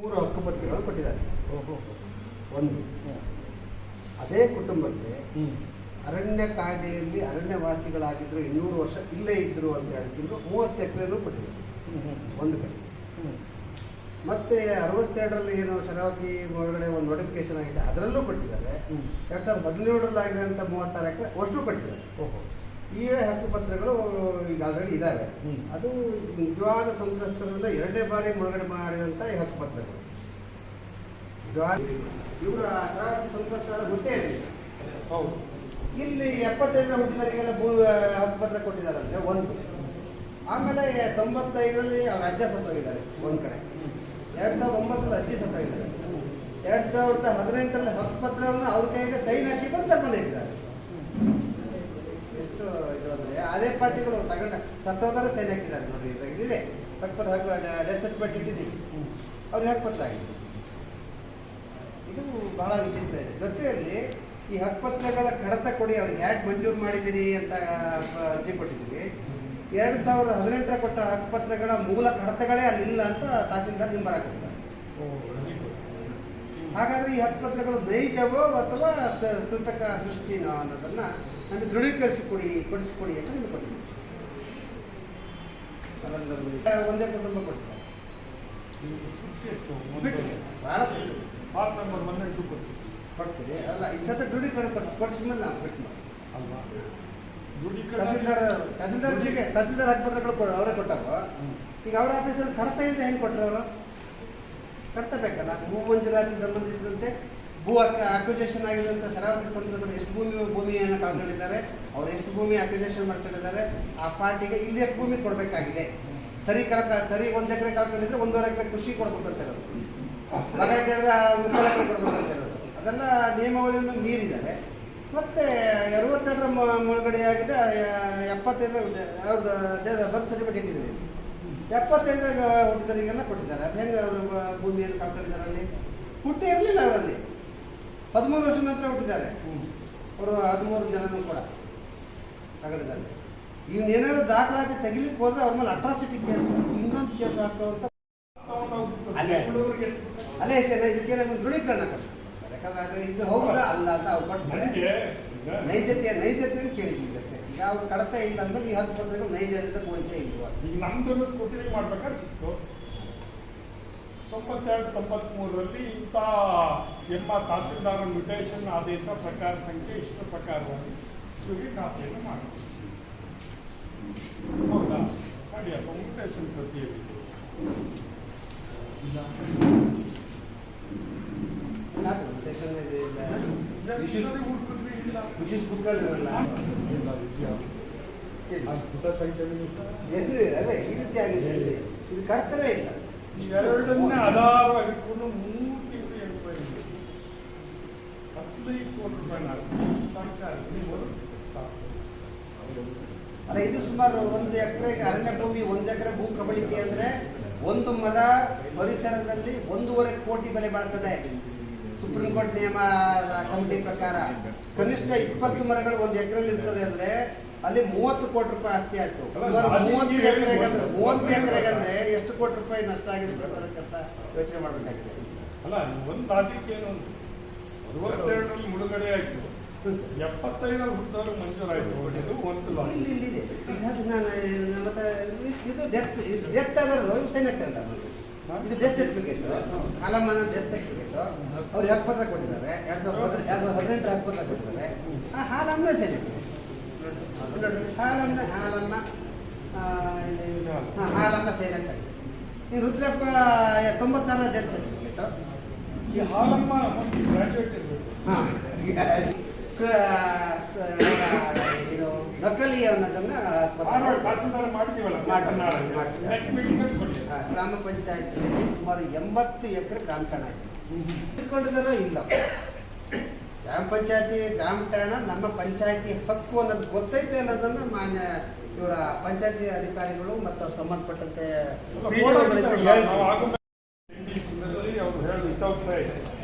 ಮೂರು ಹಕ್ಕುಪತ್ರಗಳನ್ನು ಕೊಟ್ಟಿದ್ದಾರೆ. ಒಂದು. ಅದೇ ಕುಟುಂಬಕ್ಕೆ ಅರಣ್ಯ ಕಾಯ್ದೆಯಲ್ಲಿ ಅರಣ್ಯವಾಸಿಗಳಾಗಿದ್ದರು ಇನ್ನೂರು ವರ್ಷ ಇಲ್ಲೇ ಇದ್ದರು ಅಂತ ಹೇಳ್ತಿದ್ರು ಮೂವತ್ತು ಎಕರೆನೂ ಕೊಟ್ಟಿದ್ದಾರೆ ಒಂದು ಕಡೆ. ಮತ್ತೆ ಅರವತ್ತೆರಡರಲ್ಲಿ ಏನು ಶರಾವತಿ ಒಳಗಡೆ ಒಂದು ನೋಟಿಫಿಕೇಶನ್ ಆಗಿದೆ. ಅದರಲ್ಲೂ ಕೊಟ್ಟಿದ್ದಾರೆ. ಎರಡು ಸಾವಿರದ ಹದಿನೇಳರಲ್ಲಿ ಆಗಿರೋಂಥ ಮೂವತ್ತಾರು ಎಕರೆ ಅಷ್ಟು ಕೊಟ್ಟಿದ್ದಾರೆ. ಈ ಹಕ್ಕುಪತ್ರಗಳು ಈಗ ಆಲ್ರೆಡಿ ಇದ್ದಾವೆ. ಅದು ನಿಜವಾದ ಸಂತ್ರಸ್ತರನ್ನ ಎರಡನೇ ಬಾರಿ ಮುಳುಗಡೆ ಮಾಡಿದಂಥ ಈ ಹಕ್ಕುಪತ್ರಗಳು. ಇವರ ಶರಾವತಿ ಸಂತ್ರಸ್ತರಾದ ಹುಟ್ಟೇ ಇರಲಿಲ್ಲ ಹೌದು. ಇಲ್ಲಿ ಎಪ್ಪತ್ತೈದರ ಹುಟ್ಟಿದವರಿಗೆಲ್ಲ ಭೂ ಹಕ್ಕುಪತ್ರ ಕೊಟ್ಟಿದ್ದಾರಂತೆ ಒಂದು. ಆಮೇಲೆ ತೊಂಬತ್ತೈದರಲ್ಲಿ ಅವ್ರ ಅಜ್ಜ ಸತ್ತೋಗಿದ್ದಾರೆ ಒಂದು ಕಡೆ. ಎರಡು ಸಾವಿರದ ಒಂಬತ್ತರಲ್ಲಿ ಅಜ್ಜಿ ಸತ್ತೋಗಿದ್ದಾರೆ. ಎರಡು ಸಾವಿರದ ಹದಿನೆಂಟರಲ್ಲಿ ಹಕ್ಕುಪತ್ರವನ್ನು ಅವ್ರ ಕೈಗೆ ಸೈನ್ ಹಾಕಿ ಬಂದು ಎಷ್ಟು ಇದು ಅಂದರೆ ಅದೇ ಪಾರ್ಟಿಗಳು ತಗೊಂಡ ಸತ್ತೋದ್ರ ಸೈನ್ ಹಾಕಿದ್ದಾರೆ ನೋಡಿ ಇದೆ. ಇದಿದೆ ಪತ್ರ ಡೆತ್ ಸರ್ಟಿಫಿಕೇಟ್ ಇಟ್ಟಿದ್ದೀವಿ ಅವ್ರಿಗೆ ಹಕ್ಕುಪತ್ರ ಆಗಿದೆ ಇದು ಬಹಳ ವಿಚಿತ್ರ ಇದೆ. ಜೊತೆಯಲ್ಲಿ ಈ ಹಕ್ಕುಪತ್ರಗಳ ಕಡತ ಕೊಡಿ ಅವ್ರಿಗೆ ಹೇಗೆ ಮಂಜೂರು ಮಾಡಿದ್ದೀರಿ ಅಂತ ಅರ್ಜಿ ಕೊಟ್ಟಿದ್ದೀವಿ. ಎರಡು ಸಾವಿರದ ಹದಿನೆಂಟರ ಕೊಟ್ಟ ಹಕ್ಕುಪತ್ರಗಳ ಮೂಲ ಕಡತಗಳೇ ಅಲ್ಲಿಲ್ಲ ಅಂತ ತಹಸೀಲ್ದಾರ್ ನಿಂಬರ ಕೊಟ್ಟಿದ್ದಾರೆ. ಹಾಗಾದ್ರೆ ಈ ಹಕ್ಕುಪತ್ರಗಳು ನೈಜವೋ ಅಥವಾ ಕೃತಕ ಸೃಷ್ಟಿನೋ ಅನ್ನೋದನ್ನ ನಮಗೆ ದೃಢೀಕರಿಸಿ ಕೊಡಿ ಕೊಡಿಸಿಕೊಡಿ ಅಂತ ನಿಮ್ಗೆ ಕೊಟ್ಟಿದ್ದೆ ಅದೊಂದು ಒಂದೇ ಕುಟುಂಬ ಕೊಟ್ಟಿದ್ದಾರೆ? ಕೊಟ್ಟು ಕೊಡ್ತೀವಿ ಅಲ್ಲ ಈ ಸತ ದೃಢೀಕರಣ ಕೊಟ್ಟು ಕೊಡಿಸಿದ್ಮೇಲೆ ನಾವು ಬಿಟ್ಟು ಮಾಡಿ ಅಲ್ವಾ? ದೃಢೀಕರಣ ತಹಸೀಲ್ದಾರ್ ತಹಸೀಲ್ದಾರ್ಗೆ ತಹಸೀಲ್ದಾರ್ ಹಕ್ಕುಪತ್ರಗಳು ಕೊಡ ಅವರೇ ಕೊಟ್ಟಾಗ ಈಗ ಅವ್ರ ಆಫೀಸಲ್ಲಿ ಕಡತ ಇಲ್ಲದೆ ಹೆಂಗೆ ಕೊಟ್ಟರು ಅವರು? ಕಡತಬೇಕಲ್ಲ ಭೂ ಮಂಜೂರಾತಿಗೆ ಸಂಬಂಧಿಸಿದಂತೆ ಭೂ ಅಕ್ವಿಜೇಷನ್ ಆಗಿದಂಥ ಶರಾವತಿ ಸಂದರ್ಭದಲ್ಲಿ ಎಷ್ಟು ಭೂಮಿ ಭೂಮಿಯನ್ನು ಕಳ್ಕೊಂಡಿದ್ದಾರೆ ಅವ್ರು ಎಷ್ಟು ಭೂಮಿ ಅಕ್ವಿಜೇಷನ್ ಮಾಡ್ಕೊಂಡಿದ್ದಾರೆ ಆ ಪಾರ್ಟಿಗೆ ಇಲ್ಲಿ ಎಷ್ಟು ಭೂಮಿ ಕೊಡಬೇಕಾಗಿದೆ. ತರಿ ಕರ ತರಿ ಒಂದು ಎಕರೆ ಕಳ್ಕೊಂಡಿದ್ರೆ ಒಂದೂವರೆ ಎಕರೆ ಕೃಷಿ ಕೊಡ್ಬೇಕು ಅಂತ ಇರೋದು. ಮಗ ಎಕರೆ ಅದೆಲ್ಲ ನಿಯಮಾವಳಿಯನ್ನು ಮೀರಿದ್ದಾರೆ. ಮತ್ತೆ ಅರವತ್ತೆರಡರ ಮುಳುಗಡೆ ಮುಳುಗಡೆಯಾಗಿದೆ ಆ, ಎಪ್ಪತ್ತೈದರ ಅವ್ರದ್ದು ಬರ್ತ್ ಸರ್ಟಿಫಿಕೇಟ್ ಇಟ್ಟಿದ್ದೀವಿ ಎಪ್ಪತ್ತೈದರಾಗ ಹುಟ್ಟಿದವರಿಗೆಲ್ಲ ಕೊಟ್ಟಿದ್ದಾರೆ. ಅದು ಹೆಂಗೆ ಅವರು ಭೂಮಿಯನ್ನು ಕಳ್ಕೊಂಡಿದ್ದಾರೆ ಅಲ್ಲಿ? ಹುಟ್ಟಿ ಇರಲಿಲ್ಲ ಅವರಲ್ಲಿ. ಹದಿಮೂರು ವರ್ಷ ನಂತರ ಹುಟ್ಟಿದ್ದಾರೆ. ಅವರು ಹದಿಮೂರು ಜನನೂ ಕೂಡ ತಗೊಂಡಿದ್ದಾರೆ. ಇವನ್ನೇನಾದ್ರು ದಾಖಲಾತಿ ತೆಗಿಲಿಕ್ಕೆ ಹೋದ್ರೆ ಅವ್ರ ಮೇಲೆ ಅಟ್ರಾಸಿಟಿ ಕೇಸ್ ಇನ್ನೊಂದು ಕೇಸ್ ಹಾಕುವಂತ ಅಲ್ಲೇ. ಅಲ್ಲೇ ಸರ್ ಇದಕ್ಕೆ ನಮ್ಗೆ ದೃಢೀಕರಣ ಸರ್ ಯಾಕಂದ್ರೆ ಅದು ಇದು ಹೌದಾ ಅಲ್ಲ ಅಂತ ಅವ್ರು ಕೊಟ್ಟರೆ ನನಗೆ ನೈಜತೆ ನೈಜತೆಯನ್ನು ಕೇಳಿದ್ವಿ ಅಷ್ಟೇ. ಈಗ ಅವ್ರು ಕಡತ ಇಲ್ಲ ಅಂದ್ರೆ ಈ ಹತ್ತು ಪದಗಳು ನೈಜತೆ ಕೊಡಿತೇ ಇಲ್ವಾ? ಈಗ ನಮ್ದು ಸ್ಕೂಟಿ ಮಾಡ್ಬೇಕಾದ್ರೆ ಸಿಕ್ತು. ತೊಂಬತ್ತೆರಡು ತೊಂಬತ್ಮೂರರಲ್ಲಿ ಇಂಥ ಎಮ್ಮ ತಹಸೀಲ್ದಾರ ಮ್ಯುಟೇಷನ್ ಆದೇಶ ಪ್ರಕಾರ ಸಂಖ್ಯೆ ಇಷ್ಟು ಪ್ರಕಾರವಾಗಿ ಇವ್ರಿಗೆ ಖಾತೆಯನ್ನು ಮಾಡಿ ಹೌದಾ? ನಡಿಯಪ್ಪ ಮ್ಯುಟೇಷನ್ ಪ್ರತಿಯಲ್ಲಿ. ವಿಶೇಷ ಹುಡುಕಿದ್ವಿ ಇಲ್ಲ. ವಿಶೇಷ ಬುಕ್ಕಲ್ಲಿ ಇರಲ್ಲ? ಅದ್ಭುತ ಸಂಖ್ಯೆ ಎಲ್ಲಿ? ಅದೇ ಈ ರೀತಿ ಆಗಿದೆ ಇಲ್ಲಿ. ಇದು ಕಡ್ತಲೇ ಇಲ್ಲ. ಎರಡನ್ನೇ ಆಧಾರವಾಗಿ ಇಟ್ಕೊಂಡು ಮೂರು ತಿಂಗಳು ಇದೆ. ಹದಿನೈದು ಕೋಟಿ ರೂಪಾಯಿ ಸರ್ಕಾರ ಅಲ್ಲ, ಇದು ಸುಮಾರು ಒಂದು ಎಕರೆಗೆ ಅರಣ್ಯ ಭೂಮಿ, ಒಂದು ಎಕರೆ ಭೂ ಕಬಳಿಕೆ ಅಂದ್ರೆ ಒಂದು ಮರ ಪರಿಸರದಲ್ಲಿ ಒಂದೂವರೆ ಕೋಟಿ ಬೆಲೆ ಬಾಳ್ತದೆ ಸುಪ್ರೀಂ ಕೋರ್ಟ್ ನಿಯಮ ಕಮಿಟಿ ಪ್ರಕಾರ ಕನಿಷ್ಠ ಇಪ್ಪತ್ತು ಮರಗಳು ಒಂದು ಎಕರೆಲಿ ಇರ್ತದೆ ಅಂದ್ರೆ ಅಲ್ಲಿ ಮೂವತ್ತು ಕೋಟಿ ರೂಪಾಯಿ ಆಸ್ತಿ ಆಯ್ತು. ಮೂವತ್ತು ಎಕರೆಗೆ ಅಂದ್ರೆ ಒಂದು- ಮೂವತ್ತು ಎಕರೆಗೆ ಅಂದ್ರೆ ಎಷ್ಟು ಕೋಟಿ ರೂಪಾಯಿ ನಷ್ಟ ಆಗಿದೆ ಪ್ರಸಾರಕ್ಕೆ ಅಂತ ಯೋಚನೆ ಮಾಡಬೇಕಾಗಿದೆ. ಅಲ್ಲ ಒಂದು ಪ್ರಾಜೆಕ್ಟ್ ಏನು ಅರವತ್ತೆರಡರಲ್ಲಿ ಮುಳುಗಡೆ ಆಯ್ತು. ಎಪ್ಪತ್ತೈದರಲ್ಲಿ ಹುಟ್ಟಿದವರು ಮಂಜೂರಾಯ್ತು. ಇದು ಒಂದು ಇಲ್ಲಿ ಇದೆ. ಡೆತ್ ಡೆತ್ ಆಗೋದು ಸೈನ್ಯಕ್ಕೆ ಅಂತ ಇದು ಡೆತ್ ಸರ್ಟಿಫಿಕೇಟ್ ಕಾಲಮಾನ ಡೆತ್ ಸರ್ಟಿಫಿಕೇಟ್ ಅವ್ರು ಹಕ್ಕುಪತ್ರ ಕೊಟ್ಟಿದ್ದಾರೆ? ಎರಡು ಸಾವಿರದ ಹದಿನ- ಎರಡು ಸಾವಿರದ ಹದಿನೆಂಟರ ಹಕ್ಕುಪತ್ರ ಕೊಟ್ಟಿದ್ದಾರೆ? ಆ ಹಾಲಮ್ಮನ ಸರಿ. ನೋಡಿ ಹಾಲಮ್ಮ ಹಾಲಮ್ಮ. ಆ, ಇಲ್ಲಿ ಹಾಂ ಹಾಲಮ್ಮ ಆಗಿದೆ ಈ ರುದ್ರಪ್ಪ ತೊಂಬತ್ತಾರ ಡೆತ್ ಸರ್ಟಿಫಿಕೇಟ್ ಈ ಹಾಲಮ್ಮ ಹಾಂ. ನಕಲಿ ಅನ್ನೋದನ್ನ ಗ್ರಾಮ ಪಂಚಾಯತ್ನಲ್ಲಿ ಸುಮಾರು ಎಂಬತ್ತು ಎಕರೆ ಗ್ರಾಮ ಠಾಣ ಇದೆ ಇಲ್ಲ. ಗ್ರಾಮ ಪಂಚಾಯತಿ ಗ್ರಾಮ ಠಾಣ ನಮ್ಮ ಪಂಚಾಯತಿ ಹಕ್ಕು ಅನ್ನೋದು ಗೊತ್ತೈತೆ ಅನ್ನೋದನ್ನು ಮಾನ್ಯ ಇವರ ಪಂಚಾಯತಿ ಅಧಿಕಾರಿಗಳು ಮತ್ತು ಸಂಬಂಧಪಟ್ಟಂತೆ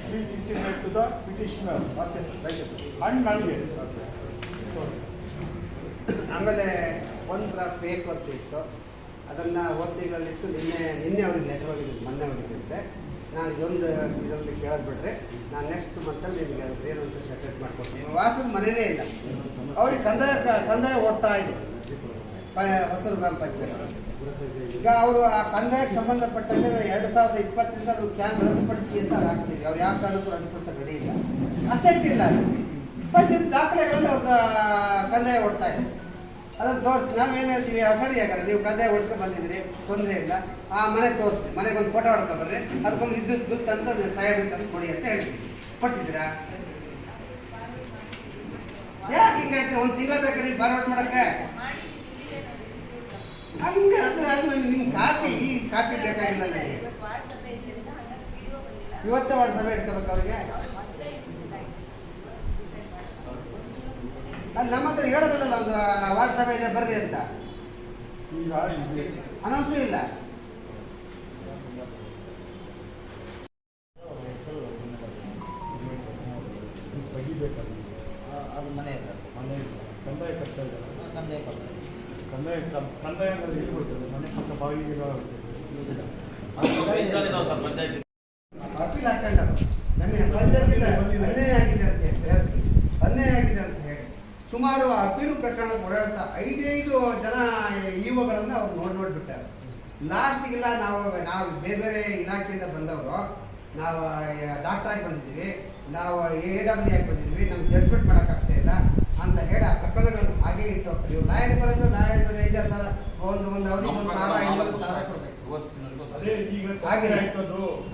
please intimate to the petitioner. And ನನಗೆ. ಆಮೇಲೆ ಒಂಥರ ಅಂತ ಇತ್ತು. ಅದನ್ನು ಓದ್ತಿಗಳಲ್ಲಿಟ್ಟು ನಿನ್ನೆ ನಿನ್ನೆ ಅವ್ರಿಗೆ ಲೆಟರ್ ಹೋಗಿದ್ದು, ಮೊನ್ನೆ ಹೋಗಿದ್ದಂತೆ. ನಾನು ಇದೊಂದು ಇದರಲ್ಲಿ ಕೇಳೋದು ಬಿಟ್ರೆ ನಾನು ನೆಕ್ಸ್ಟ್ ಮಂತಲ್ಲಿ ನಿಮಗೆ ಅದು ಏನು ಅಂತ ಸೆಪ್ರೇಟ್ ಮಾಡ್ಕೊಡ್ತೀನಿ. ವಾಸದ ಮನೆಯೇ ಇಲ್ಲ. ಅವ್ರಿಗೆ ಕಂದಾಯ ಕಂದಾಯ ಓಡ್ತಾ ಇದೆ. ಹೊಸೂರು ಗ್ರಾಮ ಪಂಚಾಯತ್. ಈಗ ಅವರು ಆ ಕಂದಾಯಕ್ಕೆ ಸಂಬಂಧಪಟ್ಟ ಮೇಲೆ ಎರಡು ಸಾವಿರದ ಇಪ್ಪತ್ತರಿಂದ ಅದು ಕ್ಯಾನ್ ರದ್ದುಪಡಿಸಿ ಅಂತ ಹಾಕ್ತೀವಿ ಅವ್ರು ಯಾವ ಕಾರಣಕ್ಕೂ ರದ್ದುಪಡಿಸೋ ಗಡಿ ಇಲ್ಲ. ಅಸೆಟ್ ಇಲ್ಲ ಇದು ದಾಖಲೆಗಳಲ್ಲಿ ಅವ್ರದ್ದು ಕಂದಾಯ ಓಡ್ತಾ ಇದೆ. ಅದನ್ನು ತೋರಿಸಿ. ನಾವೇನು ಹೇಳ್ತೀವಿ ಸರಿ ಯಾಕಂದ್ರೆ ನೀವು ಕಂದಾಯ ಓಡಿಸ್ಕೊಂಡು ಬಂದಿದ್ರಿ ತೊಂದರೆ ಇಲ್ಲ. ಆ ಮನೆ ತೋರಿಸಿ. ಮನೆಗೆ ಒಂದು ಫೋಟೋ ಹೊಡ್ಕೊಂಡು ಬರ್ರಿ. ಅದಕ್ಕೊಂದು ವಿದ್ಯುತ್ ಬಿಲ್ ತಂದು ಸಾಹೇಬ್ರಿಗೆ ತಂದು ಕೊಡಿ ಅಂತ ಹೇಳ್ತೀವಿ ಕೊಟ್ಟಿದ್ದೀರಾ? ಯಾಕೆ ಹಿಂಗಾಯ್ತು? ಒಂದು ತಿಂಗಳ ಬೇಕಾದ್ರೆ ನೀವು ಫಾರ್ವರ್ಡ್ ಮಾಡಕ್ಕೆ? ಹಂಗೆ ಅಂದ್ರೆ ಅದು ನಿಮ್ಮ ಕಾಪಿ ಈ ಕಾಪಿ ಬೇಕಾಗಿಲ್ಲ ನನಗೆ. ಇವತ್ತೇ ವಾಟ್ಸಪ್ ಇಟ್ಕೋಬೇಕು ಅವ್ರಿಗೆ? ಅಲ್ಲಿ ನಮ್ಮ ಹತ್ರ ಹೇಳೋದಿಲ್ಲ ಒಂದು ವಾಟ್ಸಪ್ ಇದೆ ಬರ್ರಿ ಅಂತ. ಅನೌನ್ಸ್ ಇಲ್ಲ. ತೆಗಿಬೇಕಲ್ಲ ಅದು ಮನೆ ಇಲ್ಲ ಮನೆ ಇಲ್ಲ. ಕಂದಾಯ ಕಟ್ತಾ ಇದ್ದಾರೆ ಕಂದಾಯ ಕಂದಾಯ ಕಂದಾಯ ಅಂದ್ರೆ ಮನೆ ಪಕ್ಕ ಬಾವಿಗೆ ಬರ್ತದೆ ಅಪೀಲ್ ಹಾಕೊಂಡರು ನಮಗೆ ಪಂಚಾಯತಿಂದ ಅನ್ಯಾಯ ಆಗಿದೆ ಅಂತ ಹೇಳಿ ಹೇಳ್ತೀವಿ ಅನ್ಯಾಯ ಆಗಿದೆ ಅಂತ ಹೇಳಿ ಸುಮಾರು ಅಪೀಲು ಪ್ರಕರಣ ಓಡಾಡ್ತಾ ಐದೈದು ಜನ ಇವುಗಳನ್ನು ಅವ್ರು ನೋಡಿ ನೋಡ್ಬಿಟ್ಟಾರೆ. ಲಾಸ್ಟಿಗೆಲ್ಲ ನಾವು ನಾವು ಬೇರೆ ಬೇರೆ ಇಲಾಖೆಯಿಂದ ಬಂದವರು. ನಾವು ಡಾಕ್ಟರ್ ಆಗಿ ಬಂದಿದ್ದೀವಿ. ನಾವು ಎ ಡಬ್ಲ್ಯೂ ಆಗಿ ಬಂದಿದ್ದೀವಿ. ನಮ್ಗೆ ಜಡ್ಜ್ಮೆಂಟ್ ಮಾಡೋಕ್ಕಾಗ್ತಾ ಇಲ್ಲ ಅಂತ ಹೇಳಿ ಆ ಪ್ರಕರಣಗಳನ್ನು ಹಾಗೆ ಇಟ್ಟು ಹೋಗ್ತಾರೆ. ನೀವು ಲಾಯರ್ ಬರೋದು ಲಾಯರ್ ಐದಾರು ಸಾವಿರ ಒಂದು ಒಂದು ಅವಧಿ ಒಂದು ಸಾವಿರ ಐನೂರು ಸಾವಿರ ಕೊಡಬೇಕು. ಹಾಗೆ.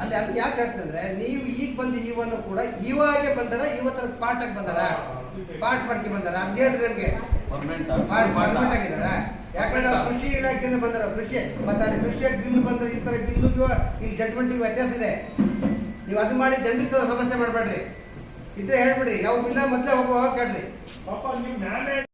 ಅಲ್ಲಿ ಅಲ್ಲಿ ಯಾಕೆ ಹೇಳ್ತಂದ್ರೆ ನೀವು ಈಗ ಬಂದು ಇವನು ಕೂಡ ಇವಾಗೆ ಬಂದಾರ ಇವತ್ತರ ಪಾಠಕ್ಕೆ ಬಂದಾರ? ಪಾಠ ಮಾಡ್ಕೊಂಡು ಬಂದಾರ? ಅಂತ ಹೇಳಿದ್ರೆ ನಿಮಗೆ? ಪರ್ಮನೆಂಟ್ ಆಗಿದಾರ? ಯಾಕಂದ್ರೆ ಅವ್ರು ಕೃಷಿ ಇಲಾಖೆಯಿಂದ ಬಂದಾರ ಕೃಷಿ. ಮತ್ತೆ ಅಲ್ಲಿ ಕೃಷಿಯಾಗಿ ಬಿಲ್ ಬಂದ್ರೆ ಈ ತರ ಬಿಲ್ಲಿಗೂ ಇಲ್ಲಿ ಜಡ್ಜ್ಮೆಂಟಿಗೆ ವ್ಯತ್ಯಾಸ ಇದೆ. ನೀವು ಅದು ಮಾಡಿ ದಂಡಿತ ಸಮಸ್ಯೆ ಮಾಡಬೇಡ್ರಿ. ಇದ್ರೆ ಹೇಳ್ಬಿಡ್ರಿ ಯಾವ ಬಿಲ್ಲ ಮೊದಲೇ ಹೋಗುವ ನ್ಯಾಯ